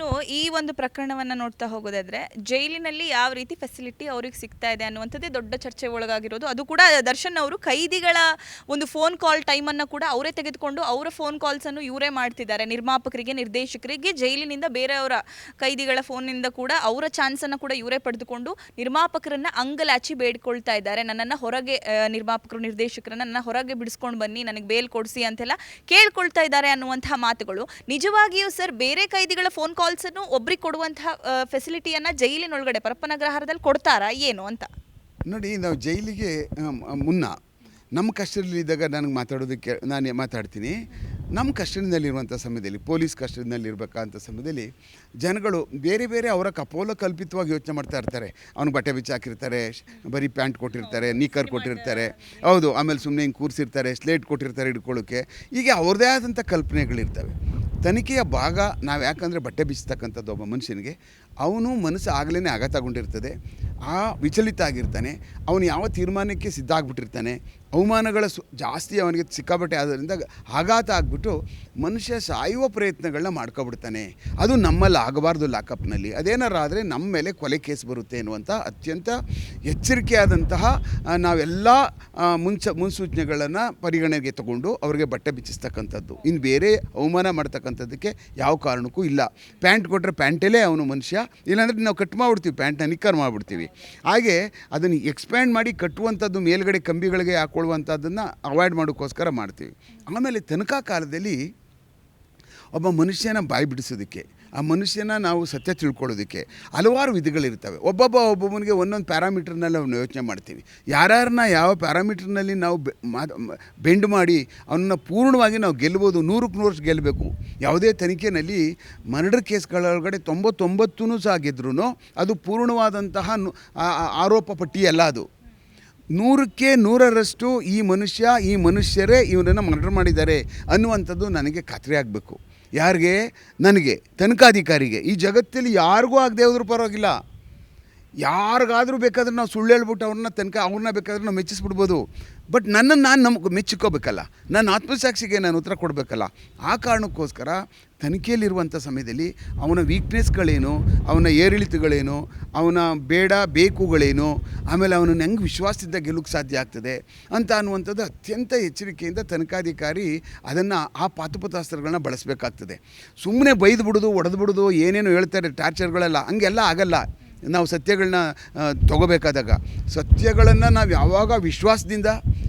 ಇನ್ನು ಈ ಒಂದು ಪ್ರಕರಣವನ್ನ ನೋಡ್ತಾ ಹೋಗೋದಾದ್ರೆ ಜೈಲಿನಲ್ಲಿ ಯಾವ ರೀತಿ ಫೆಸಿಲಿಟಿ ಅವ್ರಿಗೆ ಸಿಗ್ತಾ ಇದೆ ಅನ್ನುವಂಥದ್ದೇ ದೊಡ್ಡ ಚರ್ಚೆ ಒಳಗಾಗಿರೋದು. ಅದು ಕೂಡ ದರ್ಶನ್ ಅವರು ಕೈದಿಗಳ ಒಂದು ಫೋನ್ ಕಾಲ್ ಟೈಮನ್ನು ಕೂಡ ಅವರೇ ತೆಗೆದುಕೊಂಡು ಅವರ ಫೋನ್ ಕಾಲ್ಸ್ ಅನ್ನು ಇವರೇ ಮಾಡ್ತಿದ್ದಾರೆ. ನಿರ್ಮಾಪಕರಿಗೆ, ನಿರ್ದೇಶಕರಿಗೆ, ಜೈಲಿನಿಂದ ಬೇರೆಯವರ ಕೈದಿಗಳ ಫೋನ್ನಿಂದ ಕೂಡ ಅವರ ಚಾನ್ಸನ್ನು ಕೂಡ ಇವರೇ ಪಡೆದುಕೊಂಡು ನಿರ್ಮಾಪಕರನ್ನ ಅಂಗಲಾಚಿ ಬೇಡ್ಕೊಳ್ತಾ ಇದ್ದಾರೆ. ನನ್ನನ್ನು ಹೊರಗೆ ನಿರ್ಮಾಪಕರು, ನಿರ್ದೇಶಕರನ್ನ ನನ್ನ ಹೊರಗೆ ಬಿಡಿಸ್ಕೊಂಡು ಬನ್ನಿ, ನನಗೆ ಬೇಲ್ ಕೊಡಿಸಿ ಅಂತೆಲ್ಲ ಕೇಳ್ಕೊಳ್ತಾ ಇದ್ದಾರೆ ಅನ್ನುವಂತಹ ಮಾತುಗಳು. ನಿಜವಾಗಿಯೂ ಸರ್, ಬೇರೆ ಕೈದಿಗಳ ಫೋನ್ ಕಾಲ್ಸನ್ನು ಒಬ್ರಿಗೆ ಕೊಡುವಂತಹ ಫೆಸಿಲಿಟಿಯನ್ನ ಜೈಲಿನೊಳಗಡೆ ಪರಪ್ಪನಗ್ರಹಾರದಲ್ಲಿ ಕೊಡ್ತಾರಾ ಏನು ಅಂತ? ನೋಡಿ ನಾವು ಜೈಲಿಗೆ ಮುನ್ನ ನಮ್ಮ ಕಷ್ಟದಲ್ಲಿದ್ದಾಗ ನನಗೆ ಮಾತಾಡೋದಕ್ಕೆ ನಾನು ಮಾತಾಡ್ತೀನಿ. ನಮ್ಮ ಕಸ್ಟಡಿನಲ್ಲಿರುವಂಥ ಸಮಯದಲ್ಲಿ ಪೊಲೀಸ್ ಕಸ್ಟಡಿನಲ್ಲಿರ್ಬೇಕಂತ ಸಮಯದಲ್ಲಿ ಜನಗಳು ಬೇರೆ ಬೇರೆ ಅವರ ಕಪೋಲ ಕಲ್ಪಿತವಾಗಿ ಯೋಚನೆ ಮಾಡ್ತಾ ಇರ್ತಾರೆ. ಅವ್ನು ಬಟ್ಟೆ ಬಿಚ್ಚಿ ಹಾಕಿರ್ತಾರೆ ಶ್- ಬರೀ ಪ್ಯಾಂಟ್ ಕೊಟ್ಟಿರ್ತಾರೆ ನೀಕರ್ ಕೊಟ್ಟಿರ್ತಾರೆ. ಹೌದು ಆಮೇಲೆ ಸುಮ್ಮನೆ ಹಿಂಗೆ ಕೂರಿಸಿರ್ತಾರೆ ಸ್ಲೇಟ್ ಕೊಟ್ಟಿರ್ತಾರೆ ಹಿಡ್ಕೊಳ್ಳೋಕ್ಕೆ ಹೀಗೆ ಅವ್ರದ್ದೇ ಆದಂಥ ಕಲ್ಪನೆಗಳಿರ್ತವೆ. ತನಿಖೆಯ ಭಾಗ ನಾವು ಯಾಕಂದರೆ ಬಟ್ಟೆ ಬಿಚ್ಚತಕ್ಕಂಥದ್ದು ಒಬ್ಬ ಮನುಷ್ಯನಿಗೆ. ಅವನು ಮನಸ್ಸು ಆಗಲೇ ಆಘಾತಗೊಂಡಿರ್ತದೆ ಆ ವಿಚಲಿತ ಆಗಿರ್ತಾನೆ. ಅವನು ಯಾವ ತೀರ್ಮಾನಕ್ಕೆ ಸಿದ್ಧ ಆಗಿಬಿಟ್ಟಿರ್ತಾನೆ. ಅವಮಾನಗಳ ಸು ಜಾಸ್ತಿ ಅವನಿಗೆ ಸಿಕ್ಕಾಪಟ್ಟೆ ಆದ್ದರಿಂದ ಆಘಾತ ಆಗಿಬಿಟ್ಟು ಮನುಷ್ಯ ಸಾಯುವ ಪ್ರಯತ್ನಗಳನ್ನ ಮಾಡ್ಕೊಬಿಡ್ತಾನೆ. ಅದು ನಮ್ಮಲ್ಲಿ ಆಗಬಾರ್ದು ಲಾಕಪ್ನಲ್ಲಿ. ಅದೇನಾರ ಆದರೆ ನಮ್ಮ ಮೇಲೆ ಕೊಲೆ ಕೇಸ್ ಬರುತ್ತೆ ಎನ್ನುವಂಥ ಅತ್ಯಂತ ಎಚ್ಚರಿಕೆಯಾದಂತಹ ನಾವೆಲ್ಲ ಮುನ್ಸ ಮುನ್ಸೂಚನೆಗಳನ್ನು ಪರಿಗಣನೆಗೆ ತಗೊಂಡು ಅವರಿಗೆ ಬಟ್ಟೆ ಬಿಚ್ಚಿಸ್ತಕ್ಕಂಥದ್ದು. ಇನ್ನು ಬೇರೆ ಅವಮಾನ ಮಾಡ್ತಕ್ಕಂಥದ್ದಕ್ಕೆ ಯಾವ ಕಾರಣಕ್ಕೂ ಇಲ್ಲ. ಪ್ಯಾಂಟ್ ಕೊಟ್ಟರೆ ಪ್ಯಾಂಟಲ್ಲೇ ಅವನು ಮನುಷ್ಯ, ಇಲ್ಲಾಂದರೆ ನಾವು ಕಟ್ ಮಾಡಿಬಿಡ್ತೀವಿ, ಪ್ಯಾಂಟ್ನ ನಿಕ್ಕರ್ ಮಾಡಿಬಿಡ್ತೀವಿ. ಹಾಗೆ ಅದನ್ನು ಎಕ್ಸ್ಪ್ಯಾಂಡ್ ಮಾಡಿ ಕಟ್ಟುವಂಥದ್ದು ಮೇಲ್ಗಡೆ ಕಂಬಿಗಳಿಗೆ ಹಾಕ್ಕೊಳ್ಳುವಂಥದ್ದನ್ನು ಅವಾಯ್ಡ್ ಮಾಡೋಕ್ಕೋಸ್ಕರ ಮಾಡ್ತೀವಿ. ಆಮೇಲೆ ತನಕ ಕಾಲದಲ್ಲಿ ಒಬ್ಬ ಮನುಷ್ಯನ ಬಾಯಿ ಬಿಡಿಸೋದಕ್ಕೆ ಆ ಮನುಷ್ಯನ ನಾವು ಸತ್ಯ ತಿಳ್ಕೊಳ್ಳೋದಕ್ಕೆ ಹಲವಾರು ವಿಧಗಳಿರ್ತವೆ. ಒಬ್ಬೊಬ್ಬ ಒಬ್ಬೊಬ್ಬನಿಗೆ ಒಂದೊಂದು ಪ್ಯಾರಾಮೀಟರ್ನಲ್ಲಿ ಅವನು ಯೋಚನೆ ಮಾಡ್ತೀವಿ. ಯಾರ್ಯಾರನ್ನ ಯಾವ ಪ್ಯಾರಾಮೀಟರ್ನಲ್ಲಿ ನಾವು ಬೆಂಡ್ ಮಾಡಿ ಅವನ್ನ ಪೂರ್ಣವಾಗಿ ನಾವು ಗೆಲ್ಬೋದು ನೂರಕ್ಕೆ ನೂರಷ್ಟು ಗೆಲ್ಲಬೇಕು. ಯಾವುದೇ ತನಿಖೆಯಲ್ಲಿ ಮರ್ಡರ್ ಕೇಸ್ಗಳೊಳಗಡೆ ತೊಂಬತ್ತೊಂಬತ್ತೂ ಸಹ ಗೆದ್ರೂ ಅದು ಪೂರ್ಣವಾದಂತಹ ಆರೋಪ ಪಟ್ಟಿಯಲ್ಲ ಅದು. ನೂರಕ್ಕೆ ನೂರರಷ್ಟು ಈ ಮನುಷ್ಯ, ಈ ಮನುಷ್ಯರೇ ಇವರನ್ನು ಮರ್ಡರ್ ಮಾಡಿದ್ದಾರೆ ಅನ್ನುವಂಥದ್ದು ನನಗೆ ಖಾತ್ರಿ ಆಗಬೇಕು. ಯಾರಿಗೆ? ನನಗೆ, ತನಿಖಾಧಿಕಾರಿಗೆ. ಈ ಜಗತ್ತಲ್ಲಿ ಯಾರಿಗೂ ಆಗದೆ ಹೋದ್ರೂ ಪರವಾಗಿಲ್ಲ. ಯಾರಿಗಾದರೂ ಬೇಕಾದ್ರೆ ನಾವು ಸುಳ್ಳು ಹೇಳ್ಬಿಟ್ಟು ಅವ್ರನ್ನ ತನಕ ಅವ್ರನ್ನ ಬೇಕಾದ್ರೆ ನಾವು ಮೆಚ್ಚಿಸ್ಬಿಡ್ಬೋದು. ಬಟ್ ನನ್ನನ್ನು ನಾನು ನಮ್ಗೆ ಮೆಚ್ಚಿಕೋಬೇಕಲ್ಲ ನನ್ನ ಆತ್ಮಸಾಕ್ಷಿಗೆ ನಾನು ಉತ್ತರ ಕೊಡಬೇಕಲ್ಲ. ಆ ಕಾರಣಕ್ಕೋಸ್ಕರ ತನಿಖೆಯಲ್ಲಿರುವಂಥ ಸಮಯದಲ್ಲಿ ಅವನ ವೀಕ್ನೆಸ್ಗಳೇನು ಅವನ ಏರಿಳಿತಗಳೇನು, ಅವನ ಬೇಡ ಬೇಕುಗಳೇನು, ಆಮೇಲೆ ಅವನನ್ನು ಹೆಂಗೆ ವಿಶ್ವಾಸದಿಂದ ಗೆಲ್ಲಕ್ಕೆ ಸಾಧ್ಯ ಆಗ್ತದೆ ಅಂತ ಅನ್ನುವಂಥದ್ದು ಅತ್ಯಂತ ಎಚ್ಚರಿಕೆಯಿಂದ ತನಿಖಾಧಿಕಾರಿ ಅದನ್ನು ಆ ಪಾತುಪತಾಸ್ತ್ರಗಳನ್ನ ಬಳಸಬೇಕಾಗ್ತದೆ. ಸುಮ್ಮನೆ ಬೈದು ಬಿಡೋದು ಒಡೆದು ಏನೇನು ಹೇಳ್ತಾರೆ ಟಾರ್ಚರ್ಗಳೆಲ್ಲ ಹಂಗೆಲ್ಲ ಆಗಲ್ಲ. ನಾವು ಸತ್ಯಗಳನ್ನ ತಗೋಬೇಕಾದಾಗ. ಸತ್ಯಗಳನ್ನು ನಾವು ಯಾವಾಗ ವಿಶ್ವಾಸದಿಂದ,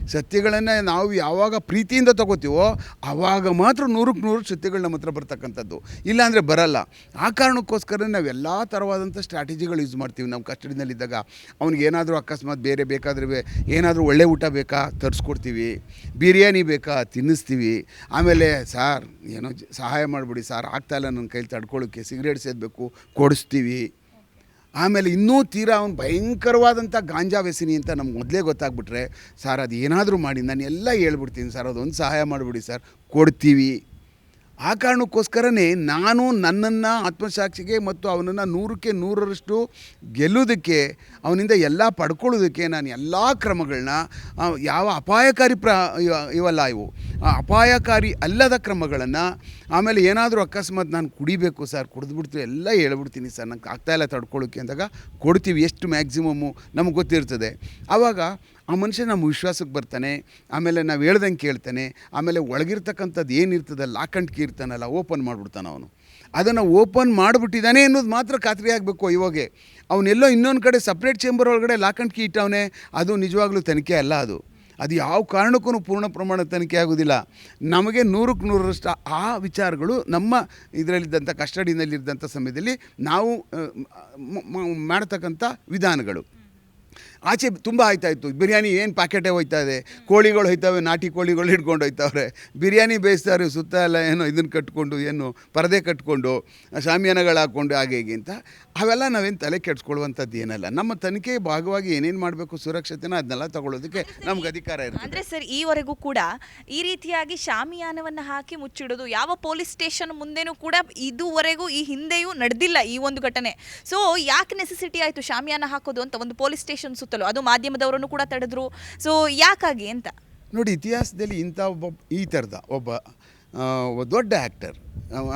ಸತ್ಯಗಳನ್ನು ನಾವು ಯಾವಾಗ ಪ್ರೀತಿಯಿಂದ ತಗೋತೀವೋ ಆವಾಗ ಮಾತ್ರ ನೂರಕ್ಕೆ ನೂರು ಸತ್ಯಗಳು ನಮ್ಮ ಹತ್ರ ಬರ್ತಕ್ಕಂಥದ್ದು. ಇಲ್ಲಾಂದರೆ ಬರಲ್ಲ. ಆ ಕಾರಣಕ್ಕೋಸ್ಕರ ನಾವು ಎಲ್ಲ ಥರವಾದಂಥ ಸ್ಟ್ರಾಟಜಿಗಳು ಯೂಸ್ ಮಾಡ್ತೀವಿ. ನಮ್ಮ ಕಸ್ಟಡಿನಲ್ಲಿದ್ದಾಗ ಅವ್ನಿಗೆ ಏನಾದರೂ ಅಕಸ್ಮಾತ್ ಬೇರೆ ಬೇಕಾದ್ರೆ ಏನಾದರೂ ಒಳ್ಳೆ ಊಟ ಬೇಕಾ, ತರಿಸ್ಕೊಡ್ತೀವಿ. ಬಿರಿಯಾನಿ ಬೇಕಾ, ತಿನ್ನಿಸ್ತೀವಿ. ಆಮೇಲೆ, ಸಾರ್, ಏನೋ ಸಹಾಯ ಮಾಡಿಬಿಡಿ, ಸಾರ್ ಆಗ್ತಾಯಿಲ್ಲ ನನ್ನ ಕೈಲಿ ತಡ್ಕೊಳ್ಳೋಕ್ಕೆ ಸಿಗರೇಟ್ ಸೇದಬೇಕು, ಕೊಡಿಸ್ತೀವಿ. ಆಮೇಲೆ ಇನ್ನೂ ತೀರಾ ಅವ್ನು ಭಯಂಕರವಾದಂಥ ಗಾಂಜಾ ವ್ಯಸಿನಿ ಅಂತ ನಮ್ಗೆ ಮೊದಲೇ ಗೊತ್ತಾಗ್ಬಿಟ್ರೆ, ಸರ್, ಅದು ಏನಾದರೂ ಮಾಡಿ, ನಾನು ಎಲ್ಲ ಹೇಳ್ಬಿಡ್ತೀನಿ ಸರ್ ಅದೊಂದು ಸಹಾಯ ಮಾಡಿಬಿಡಿ ಸರ್, ಕೊಡ್ತೀವಿ. ಆ ಕಾರಣಕ್ಕೋಸ್ಕರನೇ ನಾನು ನನ್ನನ್ನು ಆತ್ಮಸಾಕ್ಷಿಗೆ ಮತ್ತು ಅವನನ್ನು ನೂರಕ್ಕೆ ನೂರರಷ್ಟು ಗೆಲ್ಲೋದಕ್ಕೆ, ಅವನಿಂದ ಎಲ್ಲ ಪಡ್ಕೊಳ್ಳೋದಕ್ಕೆ ನಾನು ಎಲ್ಲ ಕ್ರಮಗಳನ್ನ ಯಾವ ಅಪಾಯಕಾರಿ ಪ್ರ ಇವ- ಇವಲ್ಲ ಇವು. ಅಪಾಯಕಾರಿ ಅಲ್ಲದ ಕ್ರಮಗಳನ್ನು ಆಮೇಲೆ ಏನಾದರೂ ಅಕಸ್ಮಾತ್ ನಾನು ಕುಡಿಬೇಕು ಸರ್ ಕುಡಿದ್ಬಿಡ್ತೀವಿ ಎಲ್ಲ ಹೇಳ್ಬಿಡ್ತೀನಿ ಸರ್, ನಂಗೆ ಆಗ್ತಾಯಿಲ್ಲ ತಡ್ಕೊಳ್ಳೋಕೆ ಅಂದಾಗ ಕೊಡ್ತೀವಿ, ಎಷ್ಟು ಮ್ಯಾಕ್ಸಿಮಮ್ಮು ನಮ್ಗೆ ಗೊತ್ತಿರ್ತದೆ. ಆವಾಗ ಆ ಮನುಷ್ಯ ನಮ್ಮ ವಿಶ್ವಾಸಕ್ಕೆ ಬರ್ತಾನೆ, ಆಮೇಲೆ ನಾವು ಹೇಳ್ದಂಗೆ ಕೇಳ್ತಾನೆ, ಆಮೇಲೆ ಒಳಗಿರ್ತಕ್ಕಂಥದ್ದು ಏನಿರ್ತದೆ ಲಾಕಂಟ್ಕಿ ಇರ್ತಾನಲ್ಲ ಓಪನ್ ಮಾಡಿಬಿಡ್ತಾನೆ ಅವನು. ಅದನ್ನು ಓಪನ್ ಮಾಡಿಬಿಟ್ಟಿದ್ದಾನೆ ಅನ್ನೋದು ಮಾತ್ರ ಖಾತ್ರಿ ಆಗಬೇಕು ಇವಾಗ. ಅವನೆಲ್ಲೋ ಇನ್ನೊಂದು ಕಡೆ ಸಪ್ರೇಟ್ ಚೇಂಬರ್ ಒಳಗಡೆ ಲಾಕಂಟ್ಕಿ ಇಟ್ಟವನೇ, ಅದು ನಿಜವಾಗ್ಲೂ ತನಿಖೆ ಅಲ್ಲ ಅದು. ಅದು ಯಾವ ಕಾರಣಕ್ಕೂ ಪೂರ್ಣ ಪ್ರಮಾಣ ತನಿಖೆ ಆಗೋದಿಲ್ಲ ನಮಗೆ ನೂರಕ್ಕೆ ನೂರರಷ್ಟು ಆ ವಿಚಾರಗಳು ನಮ್ಮ ಇದರಲ್ಲಿದ್ದಂಥ ಕಸ್ಟಡಿನಲ್ಲಿದ್ದಂಥ ಸಮಯದಲ್ಲಿ ನಾವು ಮಾಡತಕ್ಕಂಥ ವಿಧಾನಗಳು. ಆಚೆ ತುಂಬ ಆಯ್ತಾಯಿತ್ತು ಬಿರಿಯಾನಿ ಏನು ಪ್ಯಾಕೆಟೇ ಹೋಯ್ತಾ ಇದೆ ಕೋಳಿಗಳು ಹೋಯ್ತವೆ ನಾಟಿ ಕೋಳಿಗಳು ಹಿಡ್ಕೊಂಡು ಹೋಯ್ತವ್ರೆ. ಬಿರಿಯಾನಿ ಬೇಯಿಸ್ತಾರೆ ಸುತ್ತ ಎಲ್ಲ ಏನೋ ಇದನ್ನು ಕಟ್ಕೊಂಡು ಏನು ಪರದೆ ಕಟ್ಕೊಂಡು ಶಾಮಿಯಾನಗಳು ಹಾಕ್ಕೊಂಡು ಹಾಗೆ ಹೀಗೆ ಅಂತ. ಅವೆಲ್ಲ ನಾವೇನು ತಲೆ ಕೆಡ್ಸ್ಕೊಳ್ಳುವಂಥದ್ದು ಏನಲ್ಲ. ನಮ್ಮ ತನಿಖೆ ಭಾಗವಾಗಿ ಏನೇನು ಮಾಡಬೇಕು ಸುರಕ್ಷತೆನ ಅದನ್ನೆಲ್ಲ ತಗೊಳ್ಳೋದಕ್ಕೆ ನಮ್ಗೆ ಅಧಿಕಾರ ಇರುತ್ತೆ. ಅಂದರೆ ಸರ್ ಈವರೆಗೂ ಕೂಡ ಈ ರೀತಿಯಾಗಿ ಶಾಮಿಯಾನವನ್ನು ಹಾಕಿ ಮುಚ್ಚಿಡೋದು ಯಾವ ಪೊಲೀಸ್ ಸ್ಟೇಷನ್ ಮುಂದೆನೂ ಕೂಡ ಇದುವರೆಗೂ ಈ ಹಿಂದೆಯೂ ನಡೆದಿಲ್ಲ ಈ ಒಂದು ಘಟನೆ. ಸೊ ಯಾಕೆ ನೆಸೆಸಿಟಿ ಆಯಿತು ಶಾಮಿಯಾನ ಹಾಕೋದು ಅಂತ ಒಂದು ಪೊಲೀಸ್ ಸ್ಟೇಷನ್ ಸುತ್ತಲೂ ಅದು ಮಾಧ್ಯಮದವರನ್ನು ಕೂಡ ತಡೆದ್ರು. ಸೊ ಯಾಕಾಗಿ ಅಂತ? ನೋಡಿ, ಇತಿಹಾಸದಲ್ಲಿ ಇಂಥ ಒಬ್ಬ ಈ ಥರದ ಒಬ್ಬ ದೊಡ್ಡ ಆ್ಯಕ್ಟರ್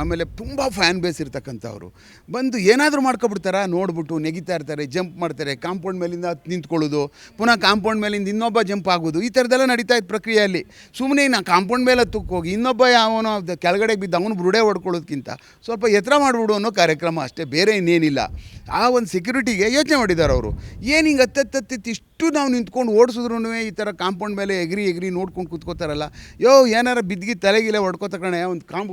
ಆಮೇಲೆ ತುಂಬ ಫ್ಯಾನ್ ಬೇಸ್ ಇರ್ತಕ್ಕಂಥವ್ರು. ಬಂದು ಏನಾದರೂ ಮಾಡ್ಕೊಬಿಡ್ತಾರಾ? ನೋಡ್ಬಿಟ್ಟು ನೆಗಿತಾ ಇರ್ತಾರೆ, ಜಂಪ್ ಮಾಡ್ತಾರೆ, ಕಾಂಪೌಂಡ್ ಮೇಲಿಂದ ನಿಂತ್ಕೊಳ್ಳೋದು, ಪುನಃ ಕಾಂಪೌಂಡ್ ಮೇಲಿಂದ ಇನ್ನೊಬ್ಬ ಜಂಪ್ ಆಗೋದು, ಈ ಥರದ್ದೆಲ್ಲ ನಡೀತಾ ಇತ್ತು ಪ್ರಕ್ರಿಯೆಯಲ್ಲಿ. ಸುಮ್ಮನೆ ನಾ ಕಾಂಪೌಂಡ್ ಮೇಲೆ ತುಕ್ಕೋಗಿ ಹೋಗಿ, ಇನ್ನೊಬ್ಬ ಯಾವನೋ ಕೆಳಗಡೆ ಬಿದ್ದು ಅವನು ಬುರುಡೆ ಹೊಡ್ಕೊಳ್ಳೋದಕ್ಕಿಂತ ಸ್ವಲ್ಪ ಎತ್ತರ ಮಾಡಿಬಿಡು ಅನ್ನೋ ಕಾರ್ಯಕ್ರಮ ಅಷ್ಟೇ, ಬೇರೆ ಇನ್ನೇನಿಲ್ಲ. ಆ ಒಂದು ಸೆಕ್ಯೂರಿಟಿಗೆ ಯೋಚನೆ ಮಾಡಿದ್ದಾರೆ ಅವರು. ಏನು ಹಿಂಗೆ ಹತ್ತತ್ತತ್ತಿತ್ತು, ಇಷ್ಟು ನಾವು ನಿಂತ್ಕೊಂಡು ಓಡಿಸಿದ್ರು ಈ ಥರ ಕಾಂಪೌಂಡ್ ಮೇಲೆ ಎಗ್ರಿ ಎಗ್ರಿ ನೋಡ್ಕೊಂಡು ಕೂತ್ಕೋತಾರಲ್ಲ. ಯೋ, ಏನಾರ ಬಿದ್ಗಿ ತಲೆಗಿಲೆ ಹೊಡ್ಕೋತ ಕಣೆ, ಒಂದು ಕಾಂಪ್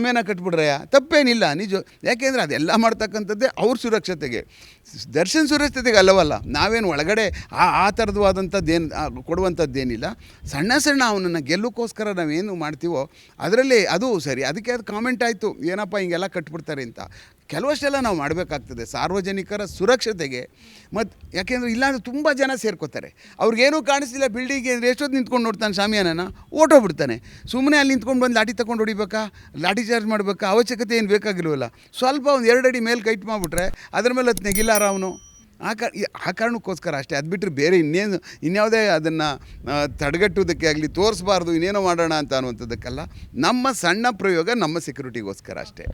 ಶಾಮಿಯಾನ ಕಟ್ಬಿಡ್ರಯ್ಯ ತಪ್ಪೇನಿಲ್ಲ, ನಿಜ. ಯಾಕೆಂದರೆ ಅದೆಲ್ಲ ಮಾಡ್ತಕ್ಕಂಥದ್ದೇ ಅವ್ರ ಸುರಕ್ಷತೆಗೆ. ದರ್ಶನ್ ಸುರಕ್ಷತೆಗೆ ಅಲ್ಲವಲ್ಲ, ನಾವೇನು ಒಳಗಡೆ ಆ ಆ ಥರದವಾದಂಥದ್ದೇನು ಕೊಡುವಂಥದ್ದೇನಿಲ್ಲ. ಸಣ್ಣ ಸಣ್ಣ ಅವನನ್ನು ಗೆಲ್ಲೋಕ್ಕೋಸ್ಕರ ನಾವೇನು ಮಾಡ್ತೀವೋ, ಅದರಲ್ಲಿ ಅದು ಸರಿ. ಅದಕ್ಕೆ ಅದು ಕಾಮೆಂಟ್ ಆಯಿತು, ಏನಪ್ಪ ಹಿಂಗೆಲ್ಲ ಕಟ್ಬಿಡ್ತಾರೆ ಅಂತ. ಕೆಲವಷ್ಟೆಲ್ಲ ನಾವು ಮಾಡಬೇಕಾಗ್ತದೆ. ಸಾರ್ವಜನಿಕರ ಸುರಕ್ಷತೆಗೆ. ಮತ್ತು ಯಾಕೆಂದರೆ ಇಲ್ಲಾಂದ್ರೆ ತುಂಬ ಜನ ಸೇರ್ಕೋತಾರೆ. ಅವ್ರಿಗೇನೂ ಕಾಣಿಸ್ತಿಲ್ಲ ಬಿಲ್ಡಿಂಗ್ ಅಂದರೆ ಎಷ್ಟೊತ್ತು ನಿಂತ್ಕೊಂಡು ನೋಡ್ತಾನೆ ಶಾಮಿಯಾನನ? ಓಟೋಗ್ಬಿಡ್ತಾನೆ. ಸುಮ್ಮನೆ ಅಲ್ಲಿ ನಿಂತ್ಕೊಂಡು ಬಂದು ಲಾಠಿ ತಗೊಂಡು ಹೊಡಿಬೇಕಾ? ಲಾಠಿ ಚಾರ್ಜ್ ಮಾಡಬೇಕಾ? ಅವಶ್ಯಕತೆ ಏನು ಬೇಕಾಗಿಲ್ವಲ್ಲ? ಸ್ವಲ್ಪ ಒಂದು ಎರಡು ಅಡಿ ಮೇಲೆ ಕೈಟ್ ಮಾಡಿಬಿಟ್ರೆ ಅದ್ರ ಮೇಲೆ ಅದು ನೆಗಿಲಾರ ಅವನು? ಆ ಕಾ ಆ ಕಾರಣಕ್ಕೋಸ್ಕರ ಅಷ್ಟೇ. ಅದು ಬಿಟ್ಟರೆ ಬೇರೆ ಇನ್ನೇನು, ಇನ್ಯಾವುದೇ ಅದನ್ನು ತಡೆಗಟ್ಟುವುದಕ್ಕೆ ಆಗಲಿ, ತೋರಿಸ್ಬಾರ್ದು, ಇನ್ನೇನೋ ಮಾಡೋಣ ಅಂತ ಅನ್ನುವಂಥದ್ದಕ್ಕೆಲ್ಲ ನಮ್ಮ ಸಣ್ಣ ಪ್ರಯೋಗ ನಮ್ಮ ಸೆಕ್ಯೂರಿಟಿಗೋಸ್ಕರ ಅಷ್ಟೇ.